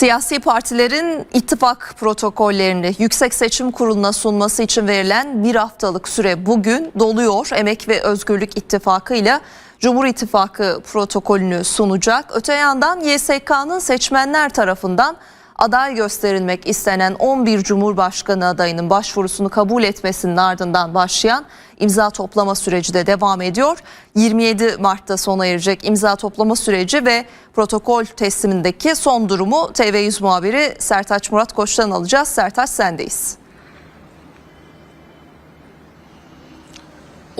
Siyasi partilerin ittifak protokollerini Yüksek Seçim Kurulu'na sunması için verilen bir haftalık süre bugün doluyor. Emek ve Özgürlük İttifakı ile Cumhur İttifakı protokolünü sunacak. Öte yandan YSK'nın seçmenler tarafından aday gösterilmek istenen 11 Cumhurbaşkanı adayının başvurusunu kabul etmesinin ardından başlayan imza toplama süreci de devam ediyor. 27 Mart'ta sona erecek imza toplama süreci ve protokol teslimindeki son durumu TV100 muhabiri Sertaç Murat Koç'tan alacağız. Sertaç sendeyiz.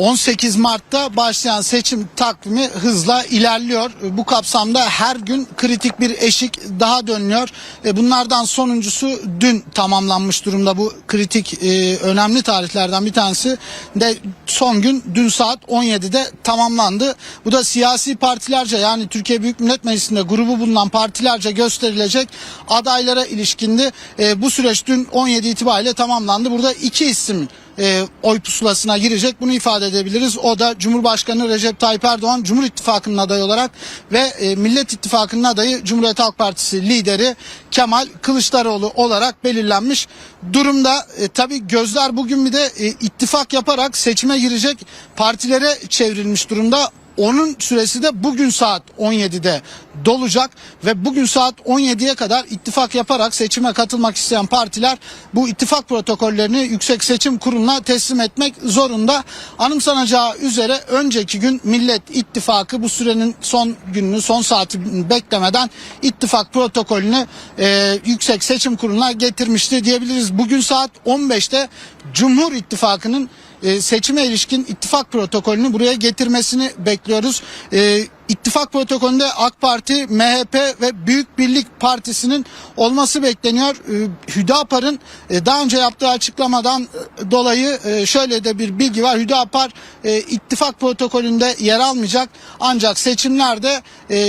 18 Mart'ta başlayan seçim takvimi hızla ilerliyor. Bu kapsamda her gün kritik bir eşik daha dönüyor. E, Bunlardan sonuncusu dün tamamlanmış durumda. Bu kritik e, önemli tarihlerden bir tanesi de son gün dün saat 17'de tamamlandı. Bu da siyasi partilerce yani Türkiye Büyük Millet Meclisi'nde grubu bulunan partilerce gösterilecek adaylara ilişkindi. E, Bu süreç dün 17 itibariyle tamamlandı. Burada iki isim e, oy pusulasına girecek. Bunu ifade edebiliriz. O da Cumhurbaşkanı Recep Tayyip Erdoğan Cumhur İttifakı'nın adayı olarak ve e, Millet İttifakı'nın adayı Cumhuriyet Halk Partisi lideri Kemal Kılıçdaroğlu olarak belirlenmiş durumda. E, tabii gözler bugün bir de e, ittifak yaparak seçime girecek partilere çevrilmiş durumda. Onun süresi de bugün saat 17'de dolacak ve bugün saat 17'ye kadar ittifak yaparak seçime katılmak isteyen partiler bu ittifak protokollerini Yüksek Seçim Kurulu'na teslim etmek zorunda. Anımsanacağı üzere önceki gün Millet İttifakı bu sürenin son gününü son saati beklemeden ittifak protokolünü e, Yüksek Seçim Kurulu'na getirmişti diyebiliriz. Bugün saat 15'te Cumhur İttifakı'nın e, seçime ilişkin ittifak protokolünü buraya getirmesini bekliyoruz. E, ittifak protokolünde AK Parti, MHP ve Büyük Birlik Partisi'nin olması bekleniyor. E, Hüdapar'ın e, daha önce yaptığı açıklamadan e, dolayı e, şöyle de bir bilgi var. Hüdapar ittifak protokolünde yer almayacak. Ancak seçimlerde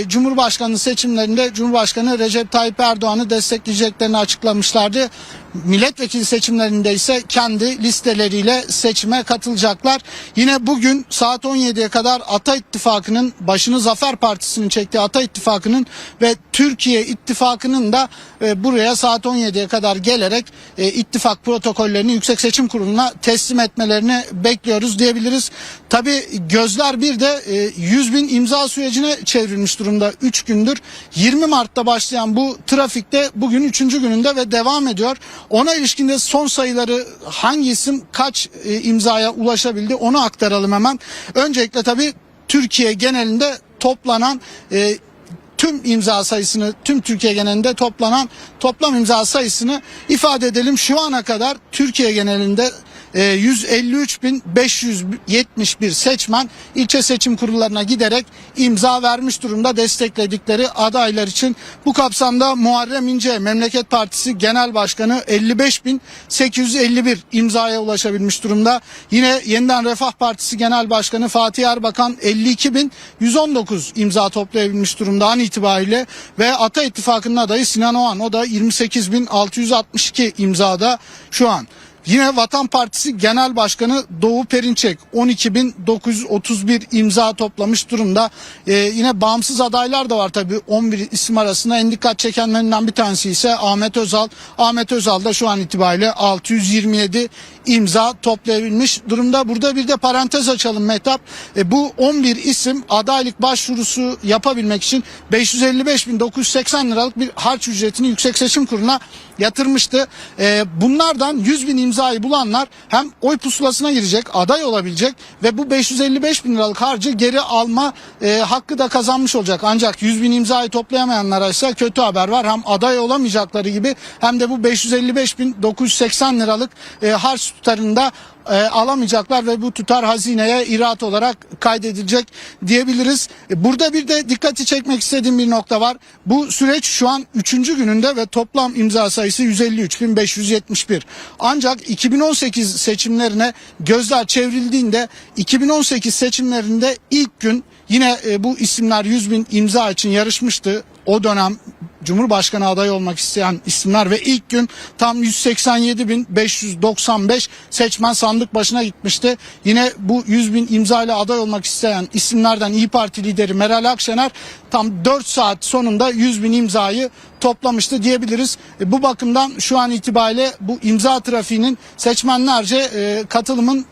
Cumhurbaşkanı seçimlerinde Cumhurbaşkanı Recep Tayyip Erdoğan'ı destekleyeceklerini açıklamışlardı. Milletvekili seçimlerinde ise kendi listeleriyle seçime katılacaklar. Yine bugün saat 17'ye kadar Ata İttifakı'nın başını Zafer Partisi'nin çektiği Ata İttifakı'nın ve Türkiye İttifakı'nın da e, buraya saat 17'ye kadar gelerek e, ittifak protokollerini Yüksek Seçim Kurulu'na teslim etmelerini bekliyoruz diyebiliriz. Tabi gözler bir de e, 100 bin imza sürecine çevrilmiş durumda 3 gündür. 20 Mart'ta başlayan bu trafikte bugün 3. gününde ve devam ediyor. Ona ilişkinde son sayıları hangi isim kaç e, imzaya ulaşabildi onu aktaralım hemen. Öncelikle tabi Türkiye genelinde toplanan e, tüm imza sayısını tüm Türkiye genelinde toplanan toplam imza sayısını ifade edelim. Şu ana kadar Türkiye genelinde 153.571 seçmen ilçe seçim kurullarına giderek imza vermiş durumda destekledikleri adaylar için. Bu kapsamda Muharrem İnce Memleket Partisi Genel Başkanı 55.851 imzaya ulaşabilmiş durumda. Yine Yeniden Refah Partisi Genel Başkanı Fatih Erbakan 52.119 imza toplayabilmiş durumda an itibariyle ve Ata İttifakı'nın adayı Sinan Oğan o da 28.662 imzada şu an. Yine Vatan Partisi Genel Başkanı Doğu Perinçek 12.931 imza toplamış durumda. Ee, yine bağımsız adaylar da var tabii 11 isim arasında en dikkat çekenlerinden bir tanesi ise Ahmet Özal. Ahmet Özal da şu an itibariyle 627 imza toplayabilmiş durumda. Burada bir de parantez açalım Mehtap. E, bu 11 isim adaylık başvurusu yapabilmek için 555.980 liralık bir harç ücretini Yüksek Seçim Kurulu'na yatırmıştı. E, bunlardan 100 bin imzayı bulanlar hem oy pusulasına girecek, aday olabilecek ve bu 555 bin liralık harcı geri alma e, hakkı da kazanmış olacak. Ancak 100 bin imzayı toplayamayanlara ise kötü haber var. Hem aday olamayacakları gibi hem de bu 555 bin 980 liralık e, harç tutarında e, alamayacaklar ve bu tutar hazineye iraat olarak kaydedilecek diyebiliriz. E, Burada bir de dikkati çekmek istediğim bir nokta var. Bu süreç şu an 3. gününde ve toplam imza sayısı 153.571. Ancak 2018 seçimlerine gözler çevrildiğinde 2018 seçimlerinde ilk gün Yine e, bu isimler 100 bin imza için yarışmıştı. O dönem Cumhurbaşkanı adayı olmak isteyen isimler ve ilk gün tam 187.595 seçmen sandık başına gitmişti. Yine bu 100 bin imza ile aday olmak isteyen isimlerden İyi Parti lideri Meral Akşener tam 4 saat sonunda 100 bin imzayı toplamıştı diyebiliriz. E, bu bakımdan şu an itibariyle bu imza trafiğinin seçmenlerce e, katılımın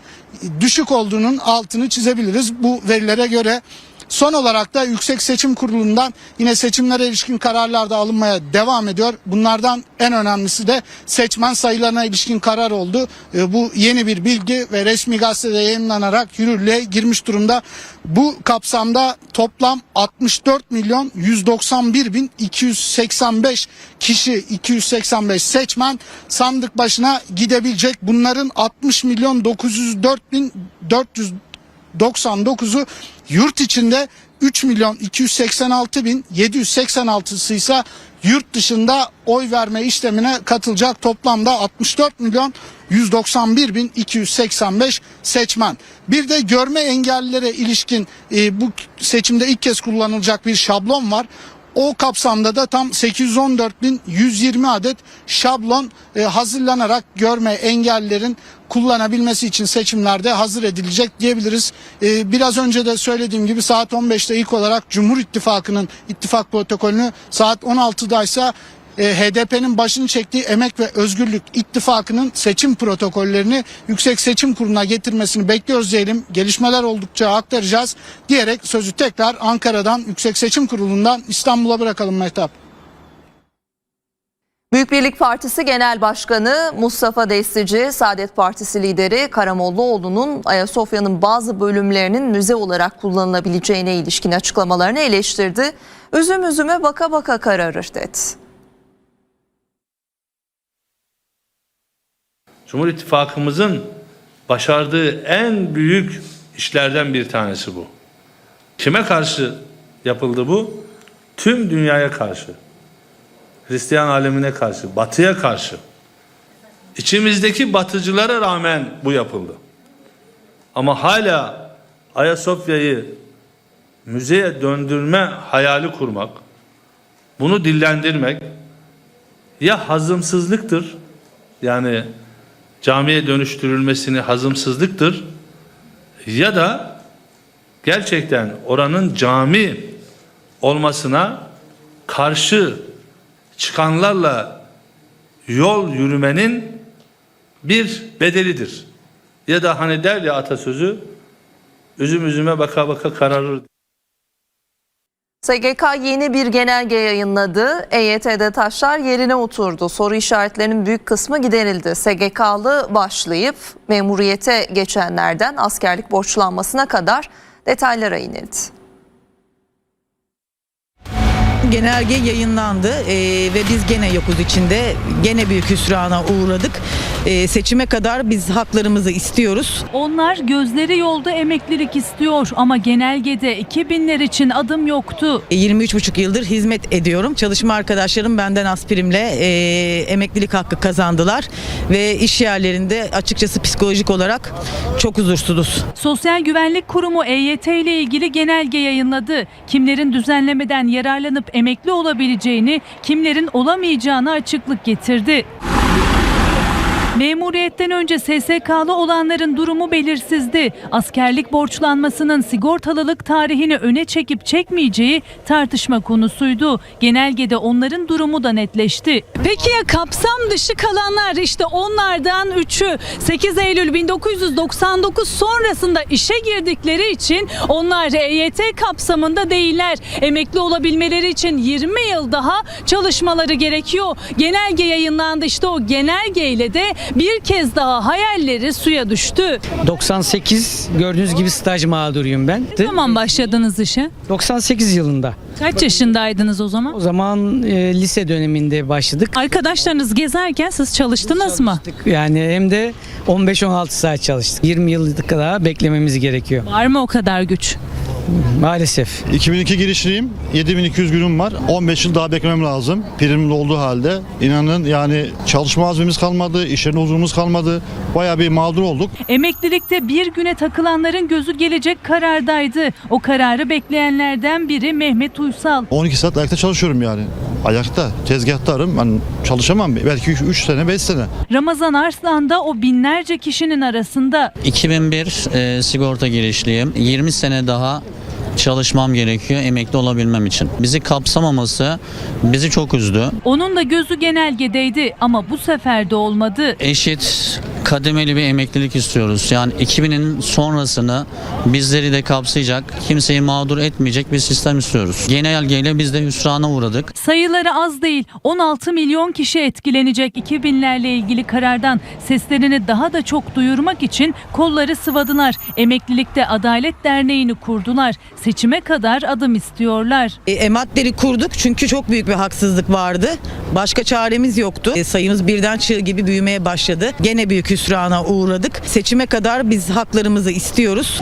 düşük olduğunun altını çizebiliriz bu verilere göre. Son olarak da Yüksek Seçim Kurulu'ndan yine seçimlere ilişkin kararlar da alınmaya devam ediyor. Bunlardan en önemlisi de seçmen sayılarına ilişkin karar oldu. E, Bu yeni bir bilgi ve resmi gazetede yayınlanarak yürürlüğe girmiş durumda. Bu kapsamda toplam 64 milyon 191 bin 285 kişi 285 seçmen sandık başına gidebilecek. Bunların 60 milyon 904 bin 400 99'u yurt içinde 3 milyon 286 bin 786'sı ise yurt dışında oy verme işlemine katılacak toplamda 64 milyon 191 bin 285 seçmen. Bir de görme engellilere ilişkin e, bu seçimde ilk kez kullanılacak bir şablon var. O kapsamda da tam 814.120 adet şablon e, hazırlanarak görme engellilerin kullanabilmesi için seçimlerde hazır edilecek diyebiliriz. E, biraz önce de söylediğim gibi saat 15'te ilk olarak Cumhur İttifakı'nın ittifak protokolünü saat 16'da ise e, HDP'nin başını çektiği Emek ve Özgürlük İttifakı'nın seçim protokollerini Yüksek Seçim Kurulu'na getirmesini bekliyoruz diyelim. Gelişmeler oldukça aktaracağız diyerek sözü tekrar Ankara'dan Yüksek Seçim Kurulu'ndan İstanbul'a bırakalım Mehtap. Büyük Birlik Partisi Genel Başkanı Mustafa Destici, Saadet Partisi lideri Karamollaoğlu'nun Ayasofya'nın bazı bölümlerinin müze olarak kullanılabileceğine ilişkin açıklamalarını eleştirdi. Üzüm üzüme baka baka kararır dedi. Cumhur İttifakımızın başardığı en büyük işlerden bir tanesi bu. Kime karşı yapıldı bu? Tüm dünyaya karşı. Hristiyan alemine karşı, batıya karşı. İçimizdeki batıcılara rağmen bu yapıldı. Ama hala Ayasofya'yı müzeye döndürme hayali kurmak, bunu dillendirmek ya hazımsızlıktır, yani camiye dönüştürülmesini hazımsızlıktır ya da gerçekten oranın cami olmasına karşı çıkanlarla yol yürümenin bir bedelidir. Ya da hani der ya atasözü üzüm üzüme baka baka kararır. SGK yeni bir genelge yayınladı. EYT'de taşlar yerine oturdu. Soru işaretlerinin büyük kısmı giderildi. SGK'lı başlayıp memuriyete geçenlerden askerlik borçlanmasına kadar detaylara inildi. Genelge yayınlandı ee, ve biz gene yokuz içinde. Gene büyük hüsrana uğradık. Ee, seçime kadar biz haklarımızı istiyoruz. Onlar gözleri yolda emeklilik istiyor ama genelgede 2000'ler için adım yoktu. E, 23,5 yıldır hizmet ediyorum. Çalışma arkadaşlarım benden aspirimle e, emeklilik hakkı kazandılar ve iş yerlerinde açıkçası psikolojik olarak çok huzursuzuz. Sosyal Güvenlik Kurumu EYT ile ilgili genelge yayınladı. Kimlerin düzenlemeden yararlanıp emekli olabileceğini, kimlerin olamayacağını açıklık getirdi. Memuriyetten önce SSK'lı olanların durumu belirsizdi. Askerlik borçlanmasının sigortalılık tarihini öne çekip çekmeyeceği tartışma konusuydu. Genelgede onların durumu da netleşti. Peki ya kapsam dışı kalanlar işte onlardan 3'ü 8 Eylül 1999 sonrasında işe girdikleri için onlar EYT kapsamında değiller. Emekli olabilmeleri için 20 yıl daha çalışmaları gerekiyor. Genelge yayınlandı işte o genelgeyle de bir kez daha hayalleri suya düştü. 98 gördüğünüz gibi staj mağduruyum ben. Ne zaman başladınız işe? 98 yılında. Kaç yaşındaydınız o zaman? O zaman e, lise döneminde başladık. Arkadaşlarınız gezerken siz çalıştınız mı? Yani hem de 15-16 saat çalıştık. 20 yıl kadar beklememiz gerekiyor. Var mı o kadar güç? Maalesef. 2002 girişliyim. 7200 günüm var. 15 yıl daha beklemem lazım. Primim olduğu halde. İnanın yani çalışma azmimiz kalmadı, iş yerine huzurumuz kalmadı. Bayağı bir mağdur olduk. Emeklilikte bir güne takılanların gözü gelecek karardaydı. O kararı bekleyenlerden biri Mehmet Uysal. 12 saat ayakta çalışıyorum yani. Ayakta, tezgahtarım. Ben çalışamam. Belki 3 sene, 5 sene. Ramazan Arslan da o binlerce kişinin arasında. 2001 e, sigorta girişliyim. 20 sene daha çalışmam gerekiyor emekli olabilmem için. Bizi kapsamaması bizi çok üzdü. Onun da gözü genelgedeydi ama bu sefer de olmadı. Eşit kademeli bir emeklilik istiyoruz. Yani 2000'in sonrasını bizleri de kapsayacak, kimseyi mağdur etmeyecek bir sistem istiyoruz. Genelgeyle biz de hüsrana uğradık. Sayıları az değil. 16 milyon kişi etkilenecek 2000'lerle ilgili karardan seslerini daha da çok duyurmak için kolları sıvadılar. Emeklilikte Adalet Derneği'ni kurdular. Seçime kadar adım istiyorlar. E, ematleri kurduk çünkü çok büyük bir haksızlık vardı. Başka çaremiz yoktu. E, sayımız birden çığ gibi büyümeye başladı. Gene büyük hüsrana uğradık. Seçime kadar biz haklarımızı istiyoruz.